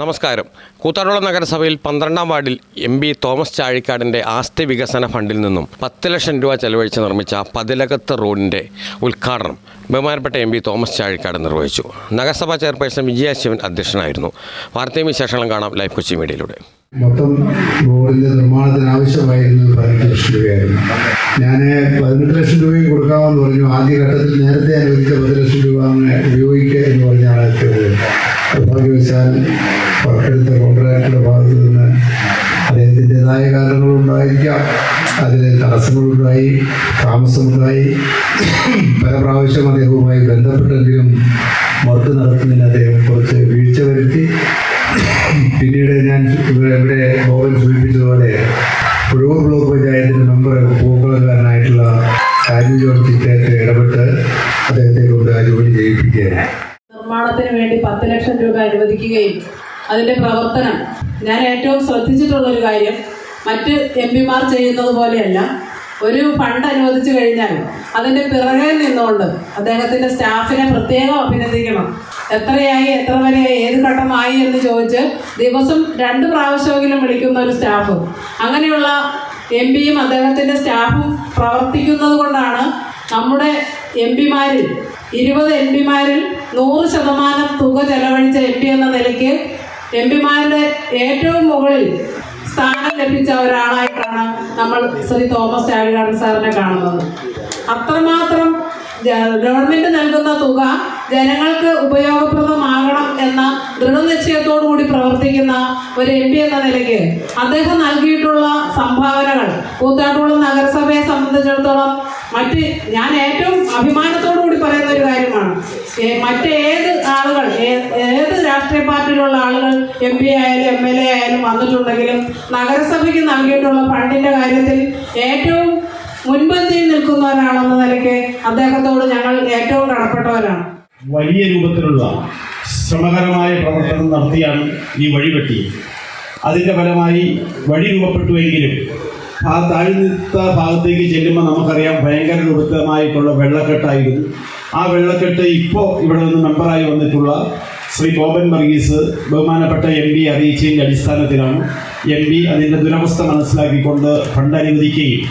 നമസ്കാരം. കൂത്താടുള്ള നഗരസഭയിൽ പന്ത്രണ്ടാം വാർഡിൽ എം പി തോമസ് ചാഴിക്കാടിന്റെ ആസ്തി വികസന ഫണ്ടിൽ നിന്നും പത്ത് ലക്ഷം രൂപ ചെലവഴിച്ച് നിർമ്മിച്ച പതിലകത്ത് റോഡിന്റെ ഉദ്ഘാടനം ബഹുമാനപ്പെട്ട എം പി തോമസ് ചാഴിക്കാട് നിർവഹിച്ചു. നഗരസഭാ ചെയർപേഴ്സൺ വിജയ ശിവൻ അധ്യക്ഷനായിരുന്നു. വാർത്തയും വിശേഷങ്ങളും കാണാം ലൈവ് കൊച്ചി മീഡിയയിലൂടെ. മൊത്തം റോഡിന്റെ നിർമ്മാണത്തിന് ആവശ്യമായിരുന്നത് പതിനെട്ട് ലക്ഷം രൂപയായിരുന്നു. ഞാൻ പതിനെട്ട് ലക്ഷം രൂപയും കൊടുക്കാമെന്ന് പറഞ്ഞു. ആദ്യഘട്ടത്തിൽ നേരത്തെ അനുവദിച്ച പത്ത് ലക്ഷം രൂപ ഉപയോഗിക്കുക എന്ന് പറഞ്ഞാണ് നിർഭാഗ്യവശാൽ വർക്കെടുത്ത കോൺട്രാക്ടറുടെ ഭാഗത്ത് നിന്ന് അദ്ദേഹത്തിന്റെതായ കാരണങ്ങളുണ്ടായിരിക്കാം. അതിൽ തടസ്സങ്ങളുണ്ടായി താമസമുണ്ടായി. പല പ്രാവശ്യം അദ്ദേഹവുമായി ബന്ധപ്പെട്ടെങ്കിലും വർക്ക് നടത്തുന്നതിന് അദ്ദേഹം കുറച്ച് വീഴ്ച വരുത്തി. പിന്നീട് ഞാൻ ഇവിടെ ബോബൻ സൂചിപ്പിച്ചതുപോലെ പുഴൂർ ബ്ലോക്ക് പഞ്ചായത്തിന്റെ മെമ്പർ പൂക്കളക്കാരനായിട്ടുള്ള രാജു ജോൺ ചിറ്റേറ്റ് ഇടപെട്ട് അദ്ദേഹത്തെ കൊണ്ട് ആ ജോലി ചെയ്യിപ്പിക്കുകയാണ് നിർമ്മാണത്തിന് വേണ്ടി പത്ത് ലക്ഷം രൂപ അനുവദിക്കുകയും അതിന്റെ പ്രവർത്തനം ഞാൻ ഏറ്റവും ശ്രദ്ധിച്ചിട്ടുള്ളൊരു കാര്യം മറ്റ് എം പിമാർ ചെയ്യുന്നത് പോലെയല്ല ഒരു ഫണ്ട് അനുവദിച്ചു കഴിഞ്ഞാൽ അതിന്റെ പിറകിൽ നിന്നുകൊണ്ട് അദ്ദേഹത്തിന്റെ സ്റ്റാഫിനെ പ്രത്യേകം അഭിനന്ദിക്കണം. എത്രയായി എത്ര വരെയായി ഏത് ഘട്ടമായി എന്ന് ചോദിച്ച് ദിവസം രണ്ട് പ്രാവശ്യമെങ്കിലും വിളിക്കുന്ന ഒരു സ്റ്റാഫ്. അങ്ങനെയുള്ള എം പിയും അദ്ദേഹത്തിന്റെ സ്റ്റാഫും പ്രവർത്തിക്കുന്നത് കൊണ്ടാണ് നമ്മുടെ എം പിമാരിൽ ഇരുപത് എം പിമാരിൽ നൂറ് ശതമാനം തുക ചെലവഴിച്ച എം പി എന്ന നിലയ്ക്ക് എം പിമാരുടെ ഏറ്റവും മുകളിൽ സ്ഥാനം ലഭിച്ച ഒരാളായിട്ടാണ് നമ്മൾ ശ്രീ തോമസ് ചാഴികാടൻ സാറിനെ കാണുന്നത്. അത്രമാത്രം ഗവൺമെന്റ് നൽകുന്ന തുക ജനങ്ങൾക്ക് ഉപയോഗപ്രദമാകണം എന്ന ദൃഢനിശ്ചയത്തോടു കൂടി പ്രവർത്തിക്കുന്ന ഒരു എം പി എന്ന നിലയ്ക്ക് അദ്ദേഹം നൽകിയിട്ടുള്ള സംഭാവനകൾ കൂത്താട്ടുകുളം നഗരസഭയെ സംബന്ധിച്ചിടത്തോളം മറ്റ് ഞാൻ ഏറ്റവും അഭിമാനത്തോടു കൂടി പറയുന്ന ഒരു കാര്യമാണ്. മറ്റ് മറ്റേത് ആളുകൾ ഏത് രാഷ്ട്രീയ പാർട്ടിയിലുള്ള ആളുകൾ എം പി ആയാലും എം എൽ എ ആയാലും വന്നിട്ടുണ്ടെങ്കിലും നഗരസഭയ്ക്ക് നൽകിയിട്ടുള്ള ഫണ്ടിന്റെ കാര്യത്തിൽ ഏറ്റവും മുൻപന്തിയിൽ നിൽക്കുന്നവരാണെന്ന നിലയ്ക്ക് അദ്ദേഹത്തോട് ഞങ്ങൾ ഏറ്റവും കടപ്പെട്ടവരാണ്. വലിയ രൂപത്തിലുള്ള ശ്രമകരമായ പ്രവർത്തനം നടത്തിയാണ് ഈ വഴി വെട്ടി അതിന്റെ ഫലമായി വഴി രൂപപ്പെട്ടുവെങ്കിലും ആ താഴ്ന്നിത്ത ഭാഗത്തേക്ക് ചെല്ലുമ്പോൾ നമുക്കറിയാം ഭയങ്കര രൂപമായിട്ടുള്ള വെള്ളക്കെട്ടായിരുന്നു. ആ വെള്ളക്കെട്ട് ഇപ്പോൾ ഇവിടെ നിന്ന് മെമ്പറായി വന്നിട്ടുള്ള ശ്രീ ബോബൻ വർഗീസ് ബഹുമാനപ്പെട്ട എം പി അറിയിച്ചതിന്റെ അടിസ്ഥാനത്തിലാണ് എം പി അതിന്റെ ദുരവസ്ഥ മനസ്സിലാക്കിക്കൊണ്ട് ഫണ്ട് അനുവദിക്കുകയും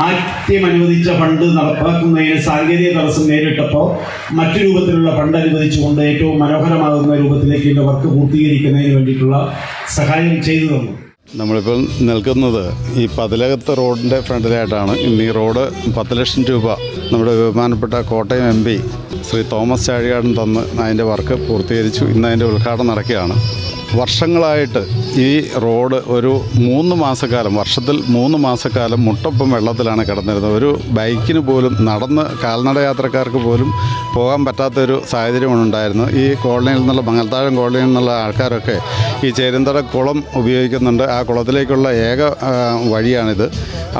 ആദ്യം അനുവദിച്ച ഫണ്ട് നടപ്പാക്കുന്നതിന് സാങ്കേതിക തടസ്സം നേരിട്ടപ്പോൾ മറ്റു രൂപത്തിലുള്ള ഫണ്ട് അനുവദിച്ചുകൊണ്ട് ഏറ്റവും മനോഹരമാകുന്ന രൂപത്തിലേക്ക് ഇതിന്റെ വർക്ക് പൂർത്തീകരിക്കുന്നതിന് വേണ്ടിയിട്ടുള്ള സഹായം ചെയ്തു തന്നു. നമ്മളിപ്പോൾ നിൽക്കുന്നത് ഈ പതിലകത്ത് റോഡിന്റെ ഫ്രണ്ടിലായിട്ടാണ്. ഇന്ന് ഈ റോഡ് പത്ത് ലക്ഷം രൂപ. നമ്മുടെ ബഹുമാനപ്പെട്ട കോട്ടയം എം പി ശ്രീ തോമസ് ചാഴികാടൻ തന്ന് അതിന്റെ വർക്ക് പൂർത്തീകരിച്ചു. ഇന്ന് അതിന്റെ ഉദ്ഘാടനം നടക്കുകയാണ്. വർഷങ്ങളായിട്ട് ഈ റോഡ് ഒരു മൂന്ന് മാസക്കാലം വർഷത്തിൽ മൂന്ന് മാസക്കാലം മുട്ടൊപ്പം വെള്ളത്തിലാണ് കിടന്നിരുന്നത്. ഒരു ബൈക്കിന് പോലും നടന്ന് കാൽനട യാത്രക്കാർക്ക് പോലും പോകാൻ പറ്റാത്തൊരു സാഹചര്യമാണ് ഉണ്ടായിരുന്നത്. ഈ കോളനിയിൽ നിന്നുള്ള മംഗൽത്താഴം കോളനിയിൽ നിന്നുള്ള ആൾക്കാരൊക്കെ ഈ ചേരുന്തട കുളം ഉപയോഗിക്കുന്നുണ്ട്. ആ കുളത്തിലേക്കുള്ള ഏക വഴിയാണിത്.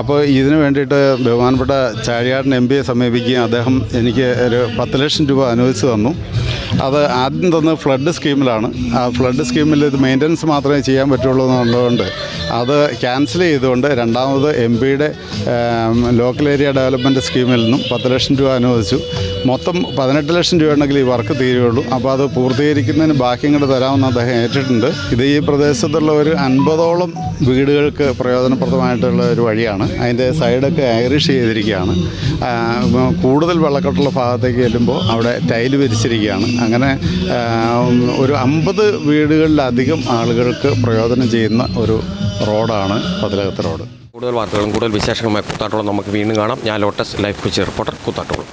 അപ്പോൾ ഇതിനു വേണ്ടിയിട്ട് ബഹുമാനപ്പെട്ട ചാഴിയാടൻ എം പിയെ സമീപിക്കുകയും അദ്ദേഹം എനിക്ക് ഒരു പത്ത് ലക്ഷം രൂപ അനുവദിച്ചു തന്നു. അത് ആദ്യം തന്നെ ഫ്ലഡ് സ്കീമിലാണ്. ആ ഫ്ലഡ് സ്കീമിൽ ഇത് മെയിന്റനൻസ് മാത്രമേ ചെയ്യാൻ പറ്റുള്ളൂ എന്നുള്ളതുകൊണ്ട് അത് ക്യാൻസൽ ചെയ്തുകൊണ്ട് രണ്ടാമത് എം പിയുടെ ലോക്കൽ ഏരിയ ഡെവലപ്മെന്റ് സ്കീമിൽ നിന്നും പത്ത് ലക്ഷം രൂപ അനുവദിച്ചു. മൊത്തം പതിനെട്ട് ലക്ഷം രൂപ ഉണ്ടെങ്കിൽ ഈ വർക്ക് തീരുകയുള്ളൂ. അപ്പോൾ അത് പൂർത്തീകരിക്കുന്നതിന് ബാക്കി ഇങ്ങോട്ട് തരാമെന്ന് അദ്ദേഹം ഏറ്റിട്ടുണ്ട്. ഇത് ഈ പ്രദേശത്തുള്ള ഒരു അൻപതോളം വീടുകൾക്ക് പ്രയോജനപ്രദമായിട്ടുള്ള ഒരു വഴിയാണ്. അതിന്റെ സൈഡൊക്കെ ഐറിഷ് ചെയ്തിരിക്കുകയാണ്. കൂടുതൽ വെള്ളക്കെട്ടുള്ള ഭാഗത്തേക്ക് ചെല്ലുമ്പോൾ അവിടെ ടൈൽ വിരിച്ചിരിക്കുകയാണ്. അങ്ങനെ ഒരു അമ്പത് വീടുകളിലധികം ആളുകൾക്ക് പ്രയോജനം ചെയ്യുന്ന ഒരു റോഡാണ് പതിലകത്ത് റോഡ്. കൂടുതൽ വാർത്തകളും കൂടുതൽ വിശേഷങ്ങളുമായി കുത്താട്ടോളം നമുക്ക് വീണ്ടും കാണാം. ഞാൻ Lotus Life Kochi reporter Koothattukulam